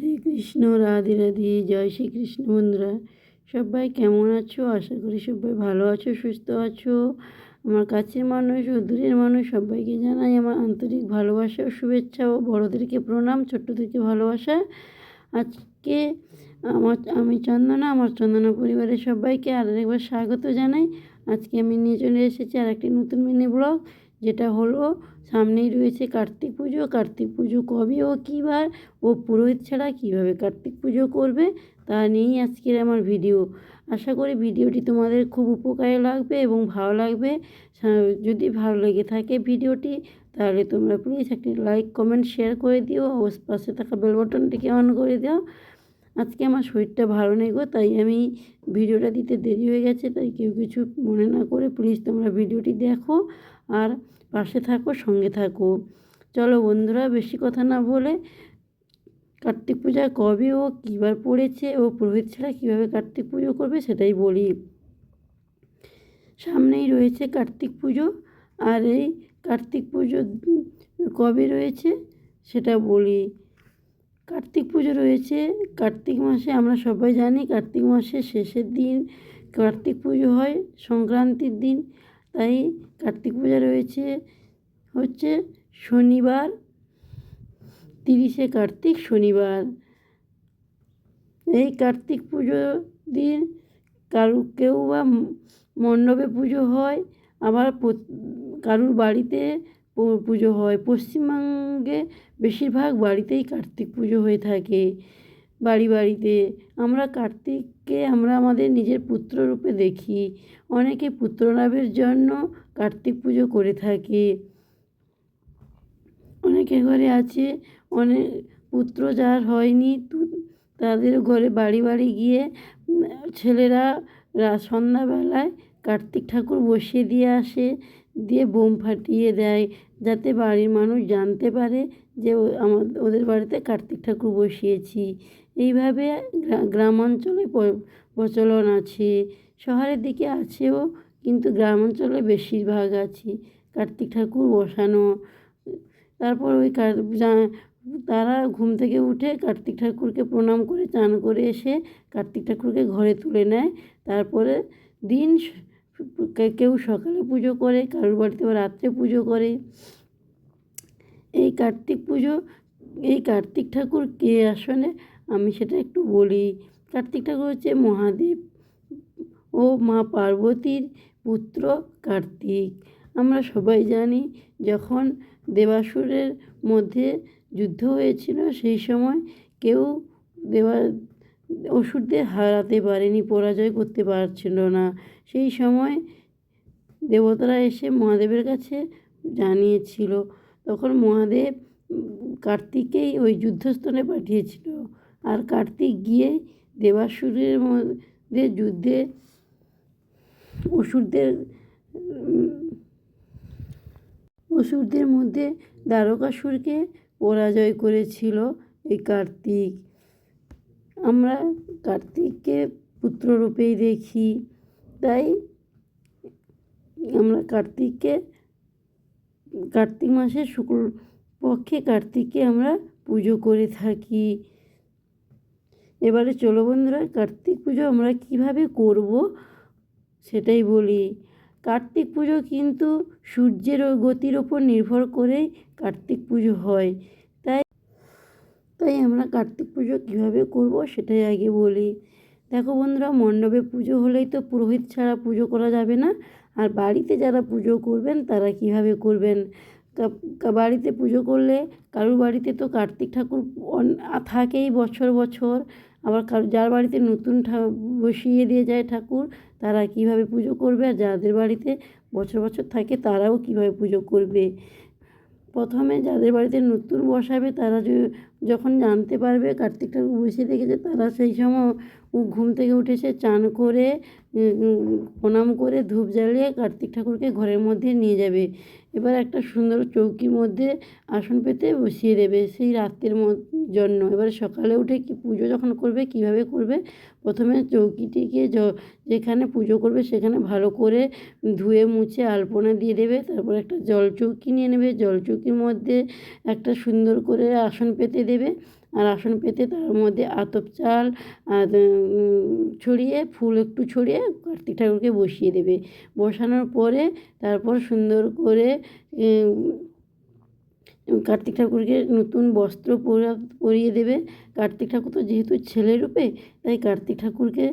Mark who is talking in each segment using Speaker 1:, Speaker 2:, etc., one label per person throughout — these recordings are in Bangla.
Speaker 1: হরে কৃষ্ণ, রাধে রাধে, জয় শ্রীকৃষ্ণ বন্ধুরা। সবাই কেমন আছো? আশা করি সবাই ভালো আছো, সুস্থ আছো। আমার কাছের মানুষ ও দূরের মানুষ সবাইকে জানাই আমার আন্তরিক ভালোবাসা ও শুভেচ্ছা ও বড়োদেরকে প্রণাম ছোট্টদেরকে ভালোবাসা। আজকে আমার, আমি চন্দনা, আমার চন্দনা পরিবারের সবাইকে আর একবার স্বাগত জানাই। আজকে আমি নিয়ে চলে এসেছি আর একটি নতুন মিনি ব্লগ। যেটা হলো, সামনেই রয়েছে কার্তিক পুজো। কার্তিক পুজো কবে ও কী বার? ও পুরোহিত ছাড়া কীভাবে কার্তিক পুজো করবে? তা নিয়েই আজকের আমার ভিডিও। আশা করি ভিডিওটি তোমাদের খুব উপকারে লাগবে এবং ভালো লাগবে। যদি ভালো লেগে থাকে ভিডিওটি, তাহলে তোমরা প্লিজ একটি লাইক কমেন্ট শেয়ার করে দিও। ও পাশে থাকা বেল বাটনটিকে অন করে দাও। আজকে আমার শরীরটা ভালো নেই গো, তাই আমি ভিডিওটা দিতে দেরি হয়ে গেছে, তাই কেউ কিছু মনে না করে প্লিজ তোমরা ভিডিওটি দেখো। আর পাশে থাকো, সঙ্গে থাকো। চলো বন্ধুরা, বেশি কথা না বলে কার্তিক পূজা কবে ও কীবার পড়েছে ও পুরোহিত ছাড়া কীভাবে কার্তিক পুজো করবে সেটাই বলি। সামনেই রয়েছে কার্তিক পুজো আর এই কার্তিক পুজো কবে রয়েছে সেটা বলি। কার্তিক পুজো রয়েছে কার্তিক মাসে, আমরা সবাই জানি কার্তিক মাসের শেষের দিন কার্তিক পুজো হয়, সংক্রান্তির দিন তাই কার্তিক পূজা রয়েছে, হচ্ছে শনিবার, তিরিশে কার্তিক শনিবার। এই কার্তিক পুজো দিন কারু কেউ বা মণ্ডপে পুজো হয়, আবার কারুর বাড়িতে পুজো হয়। পশ্চিমবঙ্গে বেশিরভাগ বাড়িতেই কার্তিক পুজো হয়ে থাকে। বাড়ি বাড়িতে। আমরা কার্তিককে আমরা আমাদের নিজের পুত্র রূপে দেখি। অনেকে পুত্র লাভের জন্য কার্তিক পুজো করে থাকে। অনেকের ঘরে আছে অনেক পুত্র যার হয়নি তাদের ঘরে বাড়ি বাড়ি গিয়ে ছেলেরা সন্ধ্যাবেলায় কার্তিক ঠাকুর বসিয়ে দিয়ে আসে, দিয়ে বোম ফাটিয়ে দেয়, যাতে বাড়ির মানুষ জানতে পারে যে আমার ওদের বাড়িতে কার্তিক ঠাকুর বসিয়েছি। এইভাবে গ্রা- গ্রামাঞ্চলে প্রচলন আছে। শহরের দিকে আছেও, কিন্তু গ্রামাঞ্চলে বেশিরভাগ আছে। কার্তিক ঠাকুর বসানো, তারপর ওই তারা ঘুম থেকে উঠে কার্তিক ঠাকুরকে প্রণাম করে, চান করে এসে কার্তিক ঠাকুরকে ঘরে তুলে নেয়। তারপরে দিন কেউ সকালে পুজো করে, কারোর বাড়িতে আবার রাত্রে পুজো করে। এই কার্তিক পুজো, এই কার্তিক ঠাকুর কে আসলে আমি সেটা একটু বলি। কার্তিক ঠাকুর হচ্ছে মহাদেব ও মা পার্বতীর পুত্র কার্তিক। আমরা সবাই জানি যখন দেবাসুরের মধ্যে যুদ্ধ হয়েছিল সেই সময় কেউ দেবা, অসুরদের হারাতে পারেনি, পরাজয় করতে পারছিল না। সেই সময় দেবতারা এসে মহাদেবের কাছে জানিয়েছিল। তখন মহাদেব কার্তিকেই ওই যুদ্ধস্থলে পাঠিয়েছিল। আর কার্তিক গিয়ে দেবাসুরের মধ্যে যুদ্ধে অসুরদের অসুরদের মধ্যে দ্বারকাসুরকে পরাজয় করেছিল এই কার্তিক। আমরা কার্তিককে পুত্ররূপেই দেখি, তাই আমরা কার্তিককে, কার্তিক মাসের শুক্ল পক্ষে কার্তিককে আমরা পুজো করে থাকি। এবারে চলো বন্ধুরা, কার্তিক পুজো আমরা কীভাবে করব সেটাই বলি। কার্তিক পুজো কিন্তু সূর্যের গতির ওপর নির্ভর করেই কার্তিক পুজো হয়। তাই তাই আমরা কার্তিক পুজো কীভাবে করব সেটাই আগে বলি। দেখো বন্ধুরা, মণ্ডপে পুজো হলেই তো পুরোহিত ছাড়া পুজো করা যাবে না। আর বাড়িতে যারা পুজো করবেন, তারা কীভাবে করবেন? বাড়িতে পুজো করলে কারুর বাড়িতে তো কার্তিক ঠাকুর থাকেই বছর বছর। আবার যার বাড়িতে নতুন বসিয়ে দিয়ে যায় ঠাকুর, তারা কীভাবে পুজো করবে আর যাদের বাড়িতে বছর বছর থাকে তারাও কীভাবে পুজো করবে? প্রথমে যাদের বাড়িতে নতুন বসাবে তারা যখন জানতে পারবে, কার্তিক ঠাকুর বসিয়ে দেখেছে তারা সেই সময় ঘুম থেকে উঠেছে, চান করে প্রণাম করে ধূপ জ্বালিয়ে কার্তিক ঠাকুরকে ঘরের মধ্যে নিয়ে যাবে। এবার একটা সুন্দর চৌকির মধ্যে আসন পেতে বসিয়ে দেবে সেই রাত্রের জন্য। এবার সকালে উঠে কি পুজো যখন করবে, কীভাবে করবে? প্রথমে চৌকিটিকে যেখানে পুজো করবে সেখানে ভালো করে ধুয়ে, মুছে, আলপনা দিয়ে দেবে। তারপর একটা জল চৌকি নিয়ে নেবে। জল চৌকির মধ্যে একটা সুন্দর করে আসন পেতে দেবে। আর আসন পেতে তার মধ্যে আতপ চাল আর ছড়িয়ে, ফুল একটু ছড়িয়ে কার্তিক ঠাকুরকে বসিয়ে দেবে। বসানোর পরে তারপর সুন্দর করে কার্তিক ঠাকুরকে নতুন বস্ত্র পরা, পরিয়ে দেবে। কার্তিক ঠাকুর তো যেহেতু ছেলে রূপে, তাই কার্তিক ঠাকুরকে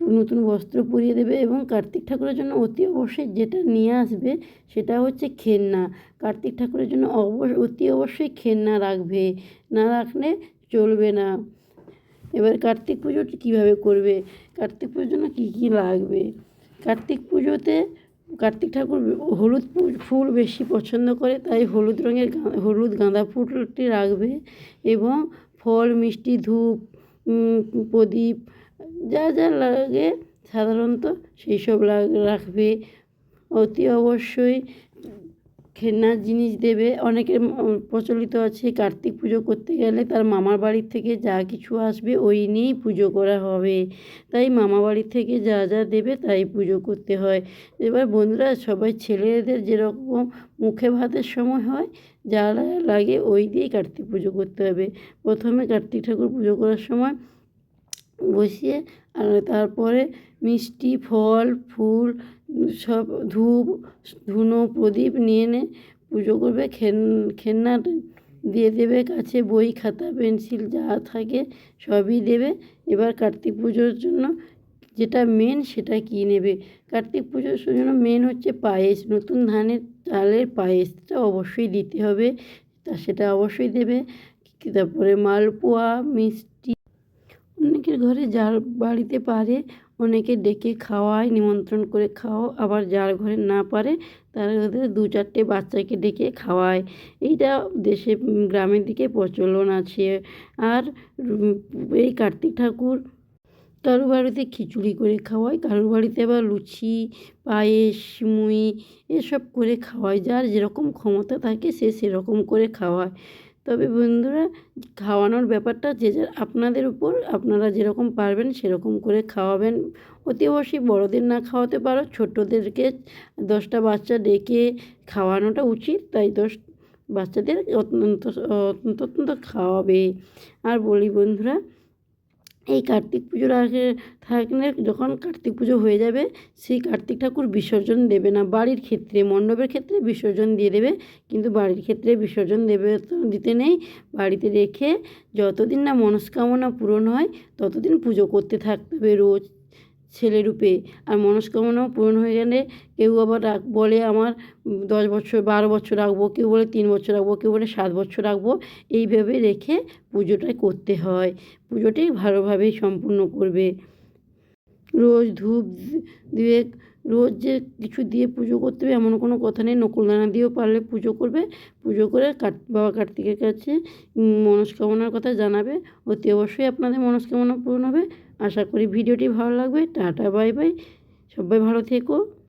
Speaker 1: নতুন বস্ত্র পরিয়ে দেবে এবং কার্তিক ঠাকুরের জন্য অতি অবশ্যই যেটা নিয়ে আসবে সেটা হচ্ছে খেলনা। কার্তিক ঠাকুরের জন্য অবশ্য অতি অবশ্যই খেলনা রাখবে। না রাখলে চলবে না। এবার কার্তিক পুজোটি কীভাবে করবে? কার্তিক পুজোর জন্য কী কী লাগবে? কার্তিক পুজোতে কার্তিক ঠাকুর হলুদ ফুল বেশি পছন্দ করে, তাই হলুদ রঙের হলুদ গাঁদা ফুলটি রাখবে এবং ফল, মিষ্টি, ধূপ প্রদীপ যা যা লাগে সাধারণত সেই সব রাখবে। অতি অবশ্যই খেলনার জিনিস দেবে। অনেকের প্রচলিত আছে কার্তিক পুজো করতে গেলে তার মামার বাড়ির থেকে যা কিছু আসবে ওই নিয়েই পুজো করা হবে। তাই মামা বাড়ির থেকে যা যা দেবে তাই পুজো করতে হয়। এবার বন্ধুরা, সবাই ছেলেদের যেরকম মুখে ভাতের সময় হয়, যা লাগে ওই দিয়েই কার্তিক পুজো করতে হবে। প্রথমে কার্তিক ঠাকুর পুজো করার সময় বসিয়ে আর তারপরে মিষ্টি, ফল, ফুল, সব ধূপ, ধুনো, প্রদীপ নিয়ে এনে পুজো করবে খেন দিয়ে দেবে, কাছে বই, খাতা, পেন্সিল যা থাকে সবই দেবে। এবার কার্তিক পুজোর জন্য যেটা মেন সেটা কী নেবে? কার্তিক পুজোর জন্য মেন হচ্ছে পায়েস। নতুন ধানের চালের পায়েসটা অবশ্যই দিতে হবে। তা সেটা অবশ্যই দেবে। তারপরে মালপোয়া, মিষ্টি অনেকের ঘরে যার বাড়িতে পারে, অনেকে ডেকে খাওয়ায়, নিমন্ত্রণ করে খাও আবার যার ঘরে না পারে, তারা ওদের দু চারটে বাচ্চাকে ডেকে খাওয়ায়। এইটা দেশে গ্রামের দিকে প্রচলন আছে। আর এই কার্তিক ঠাকুর কারও বাড়িতে খিচুড়ি করে খাওয়ায়, কারোর বাড়িতে আবার লুচি, পায়েস মুই এসব করে খাওয়ায়। যার যেরকম ক্ষমতা থাকে, সে সেরকম করে খাওয়ায়। তবে বন্ধুরা, খাওয়ানোর ব্যাপারটা যে যার আপনাদের উপর, আপনারা যেরকম পারবেন সেরকম করে খাওয়াবেন। অতি অবশ্যই বড়দের না খাওয়াতে পারো, ছোটোদেরকে দশটা বাচ্চা ডেকে খাওয়ানোটা উচিত, তাই দশ বাচ্চাদের অত্যন্ত অত্যন্ত খাওয়াবে। আর বলি বন্ধুরা এই কার্তিক পুজোর আগে থাকলে যখন কার্তিক পুজো হয়ে যাবে, সেই কার্তিক ঠাকুর বিসর্জন দেবে না। বাড়ির ক্ষেত্রে, মণ্ডপের ক্ষেত্রে বিসর্জন দিয়ে দেবে, কিন্তু বাড়ির ক্ষেত্রে বিসর্জন দেবে দিতে নেই। বাড়িতে রেখে যতদিন না মনস্কামনা পূরণ হয়, ততদিন পুজো করতে থাকতে হবে। রোজ ছেলে রূপে। আর মনস্কামনাও পূরণ হয়ে গেলে কেউ আবার রাখ বলে, আমার দশ বছর, বারো বছর রাখব। কেউ বলে, তিন বছর রাখব। কেউ বলে, সাত বছর রাখব। এইভাবে রেখে পুজোটা করতে হয়। পুজোটি ভালোভাবেই সম্পূর্ণ করবে। রোজ ধূপ দিয়ে, রোজ যে কিছু দিয়ে পুজো করতে হবে এমন কোনো কথা নেই। নকুলদানা দিয়েও পারলে পুজো করবে। পুজো করে কার্ত বাবা কার্তিকের কাছে মনস্কামনার কথা জানাবে। অতি অবশ্যই আপনাদের মনস্কামনা পূরণ হবে। আশা করি ভিডিওটি ভালো লাগবে টাটা বাই বাই। সবাই ভালো থেকো।